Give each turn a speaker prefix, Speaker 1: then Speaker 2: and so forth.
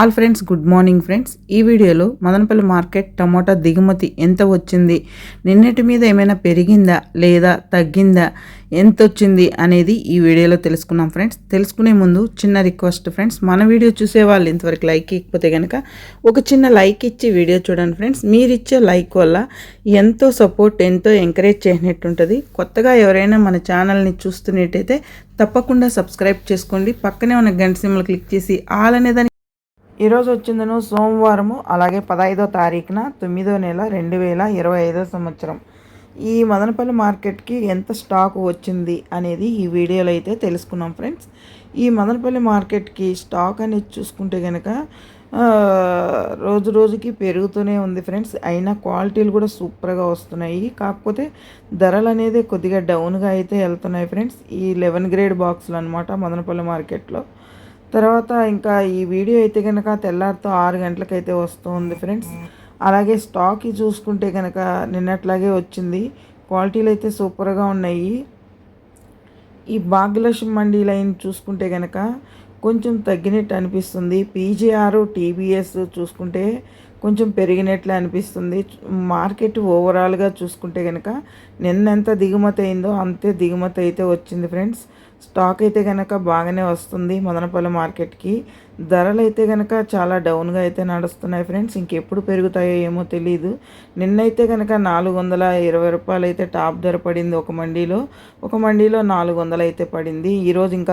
Speaker 1: All friends good morning friends. ఈ వీడియోలో Madanapalle market tomato దిగుమతి ఎంత వచ్చింది? నిన్నటి మీద ఏమైనా పెరిగిందా లేదా తగ్గిందా? ఎంత వచ్చింది అనేది ఈ వీడియోలో తెలుసుకున్నాం ఫ్రెండ్స్. తెలుసుకునే ముందు చిన్న రిక్వెస్ట్ ఫ్రెండ్స్. మన వీడియో చూసే వాళ్ళు ఇంతవరకు లైక్ ఇవ్వకపోతే కనుక ఒక చిన్న లైక్ ఇచ్చి వీడియో చూడండి ఫ్రెండ్స్. మీరు ఇచ్చే లైక్ వల్ల ఎంతో సపోర్ట్ ఎంతో ఎంకరేజ్ చేసినట్టుంటుంది. కొత్తగా ఎవరైనా మన ఛానల్ని చూస్తున్నట్టయితే తప్పకుండా సబ్స్క్రైబ్ చేసుకోండి. పక్కనే ఉన్న గంట సిమ్లు క్లిక్ చేసి ఆల్ అనేదాన్ని ఈరోజు వచ్చిందను సోమవారము అలాగే పదహైదో తారీఖున తొమ్మిదో నెల రెండు వేల ఇరవై ఐదో సంవత్సరం. ఈ మదనపల్లి మార్కెట్కి ఎంత స్టాక్ వచ్చింది అనేది ఈ వీడియోలో అయితే తెలుసుకున్నాం ఫ్రెండ్స్. ఈ మదనపల్లి మార్కెట్కి స్టాక్ అనేది చూసుకుంటే కనుక రోజు రోజుకి పెరుగుతూనే ఉంది ఫ్రెండ్స్. అయినా క్వాలిటీలు కూడా సూపర్గా వస్తున్నాయి. కాకపోతే ధరలు అనేది కొద్దిగా డౌన్గా అయితే వెళ్తున్నాయి ఫ్రెండ్స్. ఈ లెవెన్ గ్రేడ్ బాక్సులు అనమాట మదనపల్లి మార్కెట్లో. తర్వాత ఇంకా ఈ వీడియో అయితే కనుక తెల్లారితో ఆరు గంటలకైతే వస్తుంది ఫ్రెండ్స్. అలాగే స్టాక్ చూసుకుంటే కనుక నిన్నట్లాగే వచ్చింది. క్వాలిటీలు అయితే సూపర్గా ఉన్నాయి. ఈ భాగ్యలక్ష్మి మండీ లైన్ చూసుకుంటే కనుక కొంచెం తగ్గినట్టు అనిపిస్తుంది. పీజీఆర్ టీబీఎస్ చూసుకుంటే కొంచెం పెరిగినట్లు అనిపిస్తుంది. మార్కెట్ ఓవరాల్గా చూసుకుంటే కనుక నిన్న ఎంత దిగుమతి అయిందో అంతే దిగుమతి అయితే వచ్చింది ఫ్రెండ్స్. స్టాక్ అయితే కనుక బాగానే వస్తుంది మదనపల్లి మార్కెట్కి ధరలు అయితే కనుక చాలా డౌన్గా అయితే నడుస్తున్నాయి ఫ్రెండ్స్. ఇంకెప్పుడు పెరుగుతాయో ఏమో తెలియదు నిన్నైతే కనుక నాలుగు వందల ఇరవై రూపాయలు అయితే టాప్ ధర పడింది ఒక మండీలో. ఒక మండీలో నాలుగు వందలు అయితే పడింది. ఈరోజు ఇంకా